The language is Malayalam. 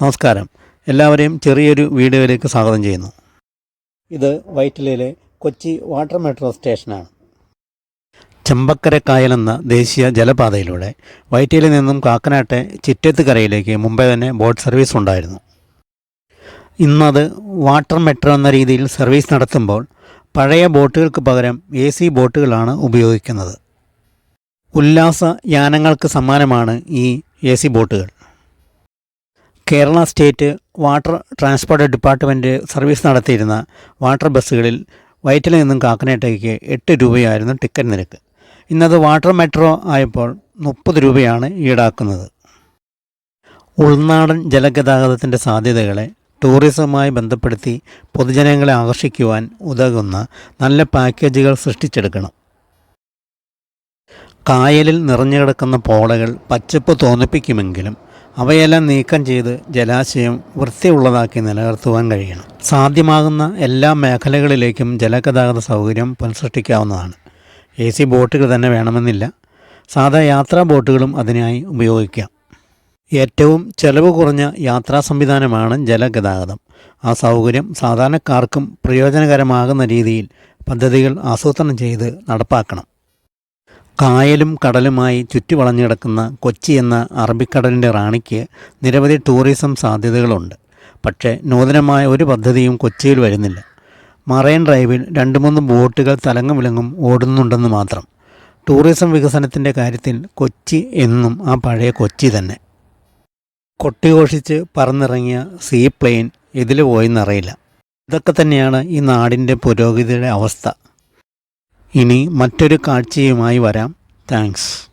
നമസ്കാരം. എല്ലാവരെയും ചെറിയൊരു വീഡിയോയിലേക്ക് സ്വാഗതം ചെയ്യുന്നു. ഇത് വൈറ്റിലയിലെ കൊച്ചി വാട്ടർ മെട്രോ സ്റ്റേഷനാണ്. ചെമ്പക്കര കായൽ എന്ന ദേശീയ ജലപാതയിലൂടെ വൈറ്റിലയിൽ നിന്നും കാക്കനാട്ടെ ചിറ്റത്തുകരയിലേക്ക് മുമ്പേ തന്നെ ബോട്ട് സർവീസ് ഉണ്ടായിരുന്നു. ഇന്നത് വാട്ടർ മെട്രോ എന്ന രീതിയിൽ സർവീസ് നടത്തുമ്പോൾ പഴയ ബോട്ടുകൾക്ക് പകരം എ സി ബോട്ടുകളാണ് ഉപയോഗിക്കുന്നത്. ഉല്ലാസ യാനങ്ങൾക്ക് സമാനമാണ് ഈ എ സി ബോട്ടുകൾ. Kerala state water transport department service നടത്തിയിരുന്ന വാട്ടർ ബസ്സുകളിൽ വയറ്റിൽ നിന്നും കാക്കനാട്ടേക്ക് എട്ട് രൂപയായിരുന്നു ടിക്കറ്റ് നിരക്ക്. ഇന്നത് വാട്ടർ മെട്രോ ആയപ്പോൾ മുപ്പത് രൂപയാണ് ഈടാക്കുന്നത്. ഉൾനാടൻ ജലഗതാഗതത്തിന്റെ സാധ്യതകളെ ടൂറിസവുമായി ബന്ധപ്പെടുത്തി പൊതുജനങ്ങളെ ആകർഷിക്കുവാൻ ഉതകുന്ന നല്ല പാക്കേജുകൾ സൃഷ്ടിച്ചെടുക്കണം. കായലിൽ നിറഞ്ഞു കിടക്കുന്ന പോളകൾ പച്ചപ്പ് തോന്നിപ്പിക്കുമെങ്കിലും അവയെല്ലാം നീക്കം ചെയ്ത് ജലാശയം വൃത്തിയുള്ളതാക്കി നിലനിർത്തുവാൻ കഴിയണം. സാധ്യമാകുന്ന എല്ലാ മേഖലകളിലേക്കും ജലഗതാഗത സൗകര്യം പുനഃസൃഷ്ടിക്കാവുന്നതാണ്. എ സി ബോട്ടുകൾ തന്നെ വേണമെന്നില്ല. സാധാ യാത്രാ ബോട്ടുകളും അതിനായി ഉപയോഗിക്കാം. ഏറ്റവും ചെലവ് കുറഞ്ഞ യാത്രാ സംവിധാനമാണ് ജലഗതാഗതം. ആ സൗകര്യം സാധാരണക്കാർക്കും പ്രയോജനകരമാകുന്ന രീതിയിൽ പദ്ധതികൾ ആസൂത്രണം ചെയ്ത് നടപ്പാക്കണം. കായലും കടലുമായി ചുറ്റുവളഞ്ഞു കിടക്കുന്ന കൊച്ചി എന്ന അറബിക്കടലിന്റെ റാണിക്ക് നിരവധി ടൂറിസം സാധ്യതകളുണ്ട്. പക്ഷേ നൂതനമായ ഒരു പദ്ധതിയും കൊച്ചിയിൽ വരുന്നില്ല. മറൈൻ ഡ്രൈവിൽ രണ്ട് മൂന്ന് ബോട്ടുകൾ തലങ്ങും വിലങ്ങും ഓടുന്നുണ്ടെന്ന് മാത്രം. ടൂറിസം വികസനത്തിന്റെ കാര്യത്തിൽ കൊച്ചി എന്നും ആ പഴയ കൊച്ചി തന്നെ. കൊട്ടിഘോഷിച്ച് പറന്നിറങ്ങിയ സീ പ്ലെയിൻ ഇതിൽ പോയെന്നറിയില്ല ഇതൊക്കെ തന്നെയാണ് ഈ നാടിന്റെ പുരോഗതിയുടെ അവസ്ഥ. ഇനി മറ്റൊരു കാഴ്ചയുമായി വരാം. താങ്ക്സ്.